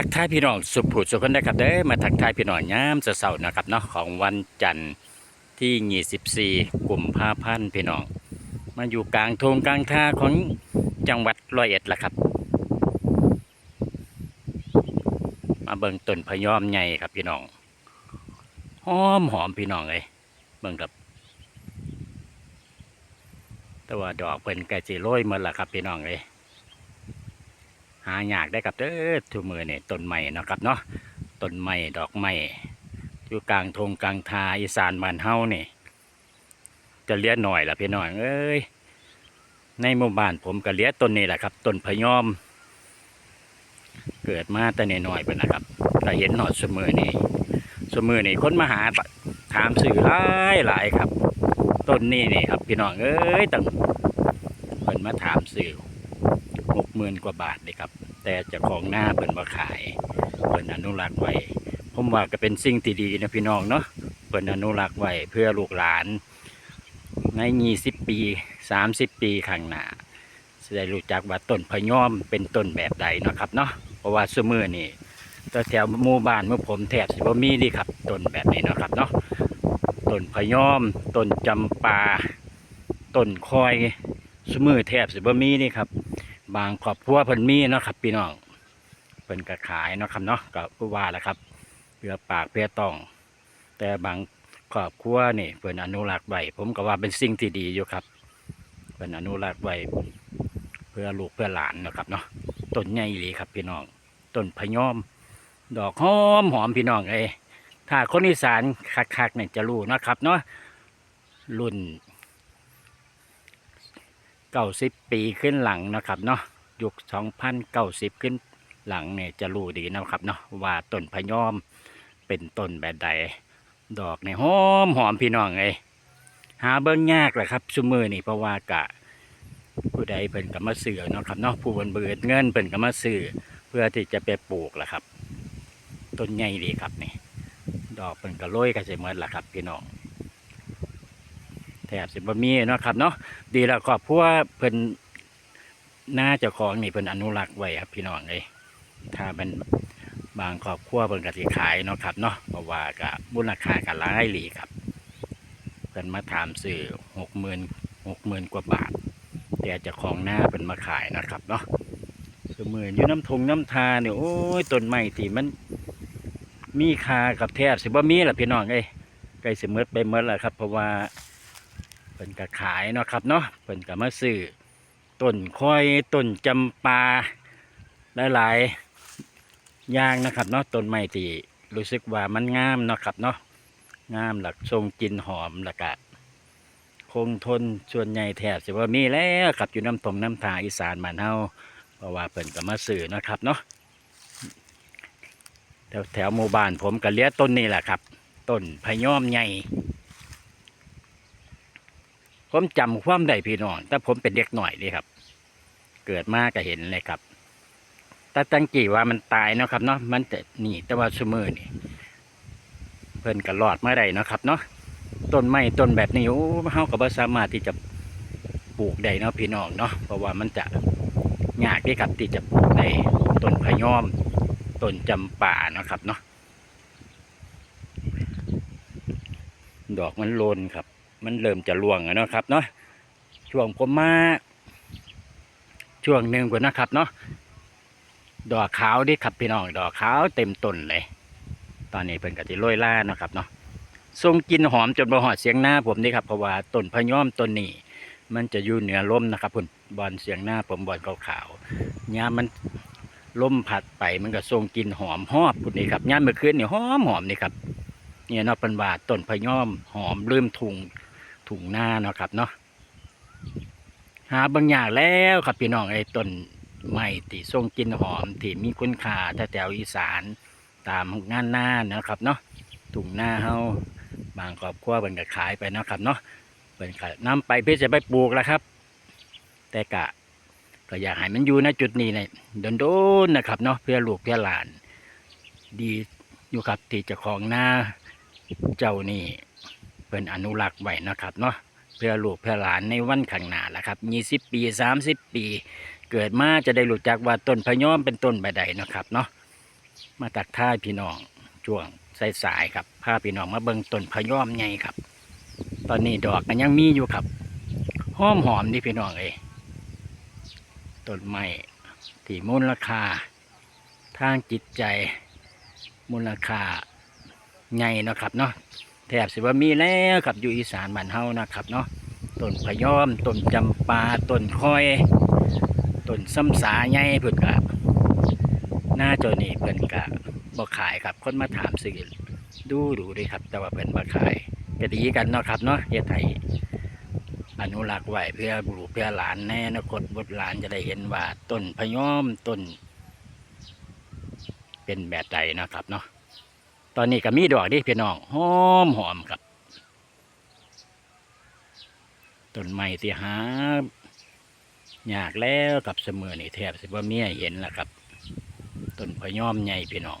ทักทายพี่น้องสุขผูสุขคนนะครับเด้อมาทักทายพี่น้องยามเสาร์นะครับเนาะของวันจันทร์ที่24กลุ่มภาพันธ์พี่น้อง มาอยู่กลางทงกลางท่าของจังหวัดร้อยเอ็ดละครับ มาเบิ่งต้นพยอมใหญ่ครับพี่น้องหอมหอมพี่น้องเลยเบิ่งครับ แต่ว่าดอกเป็นไก่จีโรยหมันละครับพี่น้องเลย หาอยากได้กับเด้อทุกมือเนี่ยต้นไม้นะครับเนาะต้นไม้ดอกไม้อยู่กลางทงกลางทาอีสานบ้านเฮานี่จะเลี้ยหน่อยล่ะพี่น้องเอ้ยในหมู่บ้านผมก็เลี้ยต้นนี้แหละครับต้นพยอม เกิดมาแต่น้อยๆเป็นะครับแต่เห็นหนอดสมือนี่สมือนี่คนมาหาถามสื่อหลายหลายครับ ต้นนี้นี่ครับ พี่น้องเอ้ยตั้งเพิ่นมาถามสื่อ หกหมื่นกว่าบาทเลยครับ แต่เจ้าของหน้าเปิ่นมาขายเปิ่นอนุรักษ์ไว้ผมว่าก็เป็นสิ่งที่ดีนะพี่น้องเนาะเปิ่นอนุรักษ์ไว้เพื่อลูกหลาน ในยี่สิบปีสามสิบปีข้างหน้าจะได้รู้จักว่าต้นพะยอมเป็นต้นแบบใดนะครับเนาะเพราะว่าสมือนี่ตัวแถวหมู่บ้านเมื่อผมแทบสิบมีดีครับต้นแบบนี้นะครับเนาะต้นพะยอมต้นจำปาต้นคอยสมือแทบสิบมีนี่ครับ บางครอบครัวเพิ่นมีเนาะครับพี่น้องเพิ่นก็ขายเนาะครับเนาะก็ผู้ว่าแหละครับเพื่อปากเพื่อต้อง แต่บางครอบครัวนี่เพิ่นอนุรักษ์ไว้ผมก็ว่าเป็นสิ่งที่ดีอยู่ครับเพิ่นอนุรักษ์ไว้เพื่อลูกเพื่อหลานเนาะครับเนาะต้นใหญ่หลีครับพี่น้องต้นพยอม ดอกหอมหอมพี่น้องเอ้ถ้าคนอีสานคักๆเนี่ยจะรู้นะครับเนาะรุ่น เก้าสิบปีขึ้นหลังนะครับเนาะยุคสองพันเก้าสิบขึ้นหลังเนี่ยจะรู้ดีนะครับเนาะว่าต้นพยอมเป็นต้นแบบใด ดอกเนี่ยหอมหอมพี่น้องเลยหาเบิ้งยากแหละครับชุมือนี่เพราะว่ากะผู้ใดเพิ่นก็มาซื้อเนาะครับเนาะผู้บนเบิดเงินเพิ่นก็มาซื้อเพื่อที่จะไปปลูกแหละครับ ต้นใหญ่ดีครับนี่ ดอกเพิ่นก็โรยกันเสมอละครับพี่น้อง แถบสิบ่มีเนาะครับเนาะดีแล้วครอบครัวเพิ่นหน้าเจ้าของนี่เพิ่นอนุรักษ์ไว้ครับพี่น้องเลยถ้าเป็นบางครอบครัวเพิ่นก็สิขายเนาะครับเนาะเพราะว่าก็มูลค่าก็หลายหลีครับ เพิ่นมาถามซื้อหกหมื่นหกหมื่นกว่าบาท แต่เจ้าของหน้าเพิ่นมาขายนะครับเนาะสมืออยู่น้ำทงน้ำทาเนี่ยโอ้ยต้นไม้ที่มันมีค่ากับแทบสิบ่มีล่ะพี่น้องเอ้ยใกล้สิหมดไปหมดแล้วครับ เพราะว่า เพิ่นก็ขายเนาะครับเนาะเพิ่นก็มาซื้อต้นคอยต้นจำปาหลายๆอย่างนะครับเนาะต้นไม้ที่รู้สึกว่ามันงามเนาะครับเนาะงามหลักทรงกลิ่นหอมแล้วก็คงทนส่วนใหญ่แทบสิว่ามีแล้วครับอยู่น้ำตรงน้ำทาอีสานบ้านเฮาเพราะว่าเพิ่นก็มาซื้อนะครับเนาะแถวแถวหมู่บ้านผมก็เลี้ยต้นนี้แหละครับต้นพยอมใหญ่ ผมจำความได้พี่น้องแต่ผมเป็นเด็กหน่อยนี่ครับ เกิดมาก็เห็นเลยครับแต่ตั้งกี่ว่ามันตายเนาะครับเนาะมันแต่นี่แต่ว่าสมือนี่เพิ่นก็รอดมาได้เนาะครับเนาะต้นไม้ต้นแบบนี้โอ้เฮาก็บ่สามารถที่จะปลูกได้เนาะพี่น้องเนาะเพราะว่ามันจะยากที่ครับที่จะปลูกในต้นพยอมต้นจำป่าเนาะครับเนาะดอกมันโลนครับ มันเริ่มจะร่วงแล้วนะครับเนาะช่วงผมมาช่วงหนึ่งกว่านะครับเนาะดอกขาวดิครับพี่น้องดอกขาวเต็มต้นเลย ตอนนี้เป็นกะทิโรยล่าเนาะครับเนาะทรงกลินหอมจนบ่หอดเสียงหน้าผมนี่ครับเพราะว่าต้นพะยอมต้นนี้ มันจะอยู่เหนือลมนะครับคุณบอลเสียงหน้าผมบอลขาวๆยามมันลมผัดไปมันก็ทรงกลินหอมหอบคุณนี่ครับยามเมื่อคืนนี่หอมหอมนี่ครับเนี่ยนาะเป็นว่าต้นพะยอมหอมลืมถุง ถุงหน้าเนาะครับเนาะหาบางอย่างแล้วครับพี่น้องไอ้ต้นไม้ที่ทรงกินหอมที่มีคุณค่าแถวอีสานตามงานหน้านะครับเนาะถุงหน้าเฮาบางครอบครัวเป็นก็ขายไปเนาะครับเนาะเป็นก็นำไปเพื่อจะไปปลูกแล้วครับ แต่กะก็อยากให้มันอยู่ณจุดนี้เนี่ยโดนๆนะครับเนาะเพื่อลูกเพื่อหลาน ดีอยู่ครับที่จ้าของหน้าเจ้านี่ เป็นอนุรักษ์ไว้นะครับเนาะเพื่อลูกเพื่อหลานในวันข้างหน้าละครับยี่สิบปีสามสิบปี เกิดมาจะได้รู้จักว่าต้นพะยอมเป็นต้นใบใดนะครับเนาะมาตักท่ายพี่น้องช่วงสายๆครับพาพี่น้องมาเบิ่งต้นพะยอมใหญ่ครับ ตอนนี้ดอกกันยังมีอยู่ครับหอมหอมนี่พี่น้องเอ้ต้นไม้ที่มูลค่า ทางจิตใจมูลค่าใหญ่เนะครับเนาะ แทบสิว่ามีแล้วครับอยู่อีสานบ้านเฮานะครับเนาะต้นพยอมต้นจำปาต้นคอยต้นซ้ำสาใหญ่เพิ่นกะหน้าจานี่เพิ่นกะบ่ขายครับคนมาถามซื้อดูดูเด้วยครับ แต่ว่าเพิ่นบ่ขายก็ดีกันเนาะครับเนาะเฮ็ดให้อนุรักษ์ไว้เพื่อบุรุษเพื่อหลานแน่นาคตบุตรหลานจะได้เห็นว่าต้นพยอมต้น เป็นแบบใดนะครับเนาะ ตอนนี้ก็มีดอกดิพี่น้องหอมหอมครับต้นไม้ที่หายากแล้วกับเสมอนี่แทบสิว่าเมียเห็นแล้วครับต้นพยอมใหญ่พี่น้อง